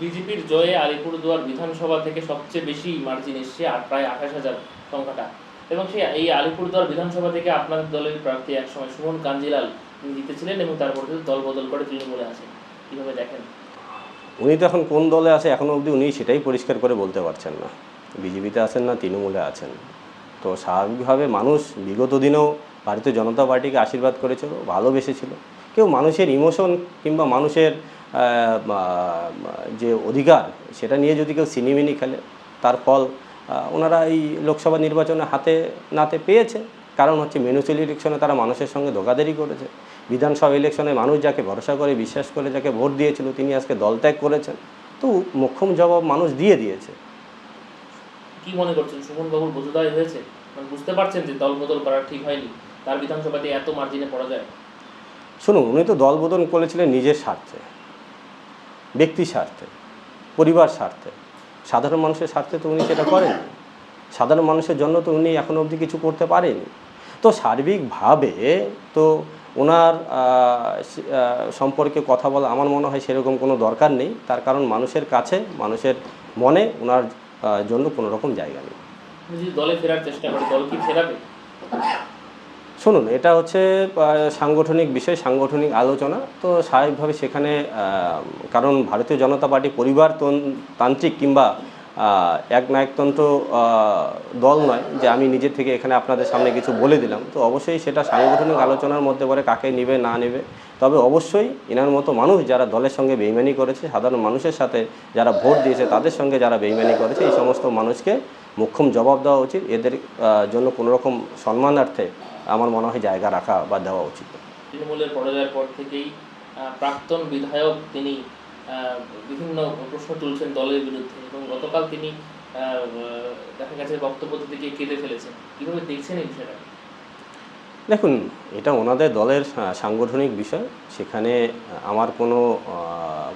বিজেপির জয়ে আলিপুরদুয়ার বিধানসভা থেকে সবচেয়ে বেশি মার্জিন এসছে আর প্রায় আঠাশ হাজার সংখ্যাটা। এবং সেই এই আলিপুরদুয়ার বিধানসভা থেকে আপনাদের দলের প্রার্থী একসময় সুমন কাঞ্জিলাল জিতেছিলেন এবং তারপরে দল বদল করে তৃণমূলে আসেন কীভাবে দেখেন? উনি তো এখন কোন দলে আছে এখনও অবধি উনি সেটাই পরিষ্কার করে বলতে পারছেন না। বিজেপিতে আছেন না, তৃণমূলে আছেন। তো স্বাভাবিকভাবে মানুষ বিগত দিনেও ভারতীয় জনতা পার্টিকে আশীর্বাদ করেছিল, ভালোবেসেছিল। কেউ মানুষের ইমোশন কিংবা মানুষের যে অধিকার সেটা নিয়ে যদি কেউ সিনিমিনি খেলে তার ফল ওনারা এই লোকসভা নির্বাচনে হাতে নাতে পেয়েছে। কারণ হচ্ছে মিউনিসিপ্যাল ইলেকশনে তারা মানুষের সঙ্গে ধোকাধারি করেছে। বিধানসভা ইলেকশনে মানুষ যাকে ভরসা করে বিশ্বাস করে যাকে ভোট দিয়েছিল তিনি আজকে দল ত্যাগ করেছেন। তো মোক্ষম জবাব মানুষ দিয়ে দিয়েছে। কি মনে করছেন? সুমন বাবুর বোধোদয় হয়েছে? মানে বুঝতে পারছেন যে দল বদল করা ঠিক হয়নি। তার বিধানসভাতে এত মার্জিনে পড়া যায় শুনুন উনি তো দল বদল করেছিলেন নিজের স্বার্থে। ব্যক্তি স্বার্থে, পরিবার স্বার্থে। সাধারণ মানুষের স্বার্থে তো উনি সেটা করেননি। সাধারণ মানুষের জন্য তো উনি এখনও অবধি কিছু করতে পারেনি তো সার্বিকভাবে তো ওনার সম্পর্কে কথা বলা আমার মনে হয় সেরকম কোনো দরকার নেই। তার কারণ মানুষের কাছে, মানুষের মনে ওনার জন্য কোনো রকম জায়গা নেই। দলে ফেরার চেষ্টা করে, দল কি ফেরাবে? শুনুন, এটা হচ্ছে সাংগঠনিক বিষয়, সাংগঠনিক আলোচনা। তো স্বাভাবিকভাবে সেখানে কারণ ভারতীয় জনতা পার্টি পরিবার তন- তান্ত্রিক কিংবা এক নায়কতন্ত্র দল নয়, যে আমি নিজের থেকে এখানে আপনাদের সামনে কিছু বলে দিলাম। তো অবশ্যই সেটা সাংগঠনিক আলোচনার মধ্যে পড়ে কাকে নেবে, না নেবে। তবে অবশ্যই এনার মতো মানুষ যারা দলের সঙ্গে বেইমানি করেছে, সাধারণ মানুষের সাথে যারা ভোট দিয়েছে, তাদের সঙ্গে যারা বেইমানি করেছে, এই সমস্ত মানুষকে মোক্ষম জবাব দেওয়া উচিত। এদের জন্য কোনো রকম সম্মানার্থে আমার মনে হয় জায়গা রাখা বা দেওয়া উচিত। তৃণমূলের পরাজয়ের পর থেকেই প্রাক্তন বিধায়ক তিনি বিভিন্ন প্রশ্ন তুলছেন দলের বিরুদ্ধে এবং গতকাল তিনি দেখা গেছে বক্তব্য থেকে কেঁদে ফেলেছেন। কীভাবে দেখছেন এই বিষয়টা দেখুন, এটা ওনাদের দলের সাংগঠনিক বিষয়। সেখানে আমার কোনো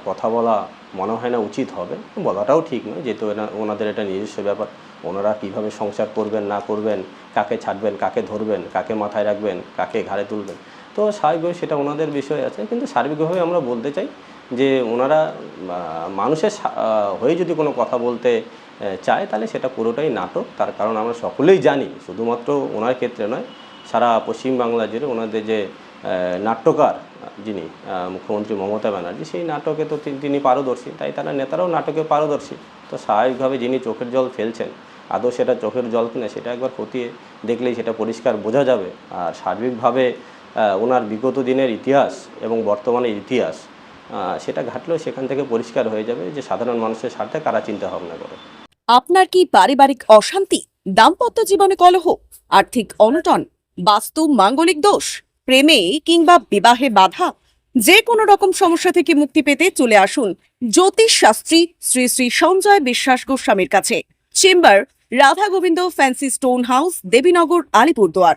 কথা বলা মনে হয় না উচিত হবে। বলাটাও ঠিক নয়, যেহেতু ওনাদের এটা নিজস্ব ব্যাপার। ওনারা কীভাবে সংসার করবেন, না করবেন, কাকে ছাড়বেন, কাকে ধরবেন, কাকে মাথায় রাখবেন, কাকে ঘাড়ে তুলবেন। তো স্বাভাবিকভাবে সেটা ওনাদের বিষয় আছে, কিন্তু সার্বিকভাবে আমরা বলতে চাই যে ওনারা মানুষের হয়ে যদি কোনো কথা বলতে চায়, তাহলে সেটা পুরোটাই নাটক। তার কারণ আমরা সকলেই জানি, শুধুমাত্র ওনার ক্ষেত্রে নয় সারা পশ্চিমবাংলা জুড়ে ওনাদের যে নাট্যকার যিনি মুখ্যমন্ত্রী মমতা ব্যানার্জি, সেই নাটকে তো তিনি- পারদর্শী। তাই তারা নেতারাও নাটকে পারদর্শী। তো স্বাভাবিকভাবে যিনি চোখের জল ফেলছেন, আদৌ সেটা চোখের জল কিনা সেটা একবার খতিয়ে দেখলেই সেটা পরিষ্কার বোঝা যাবে। আর সার্বিকভাবে ওনার বিগত দিনের ইতিহাস এবং বর্তমানের ইতিহাস সেটা ঘাটলেও সেখান থেকে পরিষ্কার হয়ে যাবে যে সাধারণ মানুষের স্বার্থে কারা চিন্তা ভাবনা করে। আপনার কি পারিবারিক অশান্তি, দাম্পত্য জীবনে কলহ, আর্থিক অনটন বাস্তু মাঙ্গলিক দোষ, প্রেমে কিংবা বিবাহে বাধা, যে কোনো রকম সমস্যা থেকে মুক্তি পেতে চলে আসুন জ্যোতিষ শাস্ত্রী শ্রী শ্রী সঞ্জয় বিশ্বাস গোস্বামীর কাছে। Chamber, Radha Gobinda, fancy stone house, Debinagar, Alipurduar.